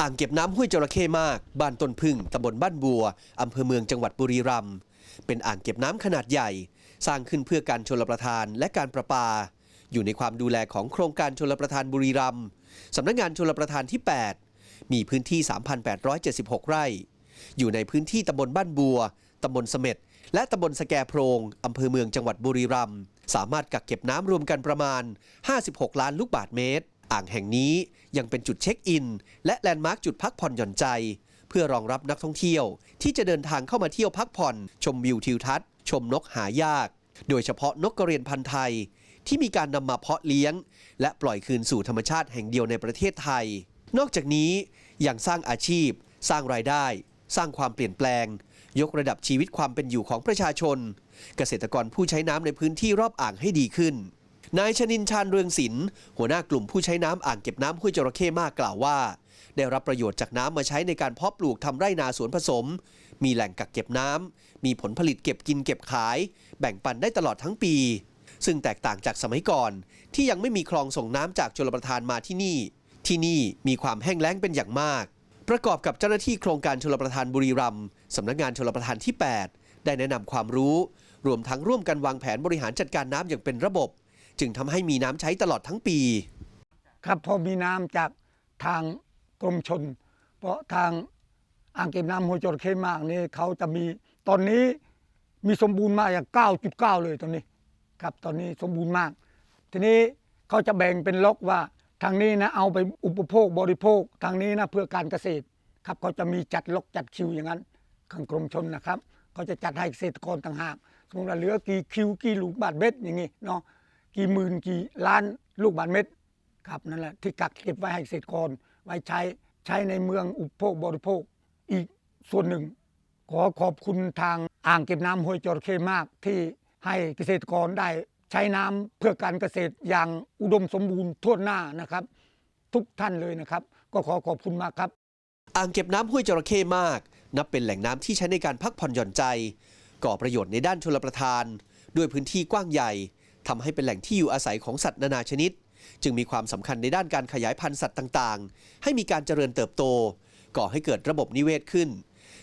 อ่างเก็บน้ำห้วยจระเข้มาก บ้านต้นพึ่งตำบลบ้านบัวอำเภอเมืองจังหวัดบุรีรัมย์เป็นอ่างเก็บน้ำขนาดใหญ่ สร้างขึ้นเพื่อการชลประทานและการประปา อยู่ในความดูแลของโครงการชลประทานบุรีรัมย์สำนักงานชลประทานที่ 8 มีพื้นที่ 3,876 ไร่ อยู่ในพื้นที่ตำบลบ้านบัวตำบลเสม็ดและตำบลสแกโพรงอำเภอเมืองจังหวัดบุรีรัมย์สามารถกักเก็บน้ำรวมกันประมาณ 56 ล้านลูกบาศก์เมตร อ่างแห่งนี้ยังเป็นจุดเช็คอิน และแลนด์มาร์คจุดพักผ่อนหย่อนใจ เพื่อรองรับนักท่องเที่ยว ที่จะเดินทางเข้ามาเที่ยวพักผ่อน ชมวิวทิวทัศน์ ชมนกหายาก โดยเฉพาะนกกระเรียนพันธุ์ไทย ที่มีการนำมาเพาะเลี้ยง และปล่อยคืนสู่ธรรมชาติแห่งเดียวในประเทศไทย นอกจากนี้ยังสร้างอาชีพ สร้างรายได้ สร้างความเปลี่ยนแปลง ยกระดับชีวิตความเป็นอยู่ของประชาชน เกษตรกรผู้ใช้น้ำในพื้นที่รอบอ่างให้ดีขึ้น นายชนินชาญเรืองศิลป์หัวหน้ากลุ่มผู้ใช้น้ำอ่างเก็บน้ำห้วยจระเข้มากกล่าวว่า ได้รับประโยชน์จากน้ำมาใช้ในการเพาะปลูกทำไร่นาสวนผสม มีแหล่งกักเก็บน้ำมีผลผลิตเก็บกินเก็บขาย แบ่งปันได้ตลอดทั้งปี ซึ่งแตกต่างจากสมัยก่อน ที่ยังไม่มีคลองส่งน้ำจากชลประทานมาที่นี่ ที่นี่มีความแห้งแล้งเป็นอย่างมาก ประกอบกับเจ้าหน้าที่โครงการชลประทานบุรีรัมย์สำนักงานชลประทานที่ 8 ได้แนะนำความรู้ รวมทั้งร่วมกันวางแผนบริหารจัดการน้ำอย่างเป็นระบบ จึงทำให้มีน้ำใช้ตลอดทั้งปี ครับพอมีน้ำจากทางกรมชน เพราะทางอ่างเก็บน้ำห้วจระเข้มากนี่เขาจะมีตอนนี้มีสมบูรณ์มากอย่าง 9.9 เลยตอนนี้ ครับตอนนี้สมบูรณ์มาก ทีนี้เขาจะแบ่งเป็นล็อกว่าทางนี้นะเอาไปอุปโภคบริโภคทางนี้นะเพื่อการเกษตรครับเขาจะมีจัดล็อกจัดคิวอย่างนั้นขางกรมชนนะครับเขาจะจัดให้เกษตรกรต่างหากสมมติว่าเหลือกี่คิวกี่ลูกบาทเม็ดอย่างนี้เนาะ กี่หมื่นกี่ล้านลูกบาทเม็ดครับนั่นแหละที่กักเก็บไว้ให้เกษตรกรไว้ใช้ใช้ในเมืองอุปโภคบริโภคอีกส่วนหนึ่ง ขอขอบคุณทางอ่างเก็บน้ำห้วยจระเข้มากที่ให้เกษตรกรได้ใช้น้ำเพื่อการเกษตรอย่างอุดมสมบูรณ์ทั่วหน้านะครับ ทุกท่านเลยนะครับ ก็ขอขอบคุณมากครับ อ่างเก็บน้ำห้วยจระเข้มาก นับเป็นแหล่งน้ำที่ใช้ในการพักผ่อนหย่อนใจ ก่อประโยชน์ในด้านชลประทาน ด้วยพื้นที่กว้างใหญ่ ทำให้เป็นแหล่งที่อยู่อาศัยของสัตว์นานาชนิด จึงมีความสำคัญในด้านการขยายพันธุ์สัตว์ต่างๆ ให้มีการเจริญเติบโต ก่อให้เกิดระบบนิเวศขึ้น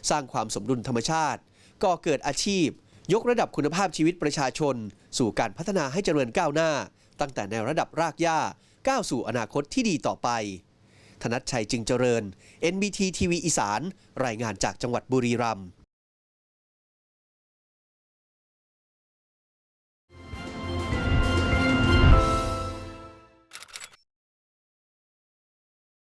สร้างความสมดุลธรรมชาติ ก่อเกิดอาชีพ ยกระดับคุณภาพชีวิตประชาชน สู่การพัฒนาให้เจริญก้าวหน้า ตั้งแต่ในระดับรากหญ้าก้าวสู่อนาคตที่ดีต่อไป ธนัทชัยจึงเจริญ NBT ทีวีอีสาน รายงานจากจังหวัดบุรีรัมย์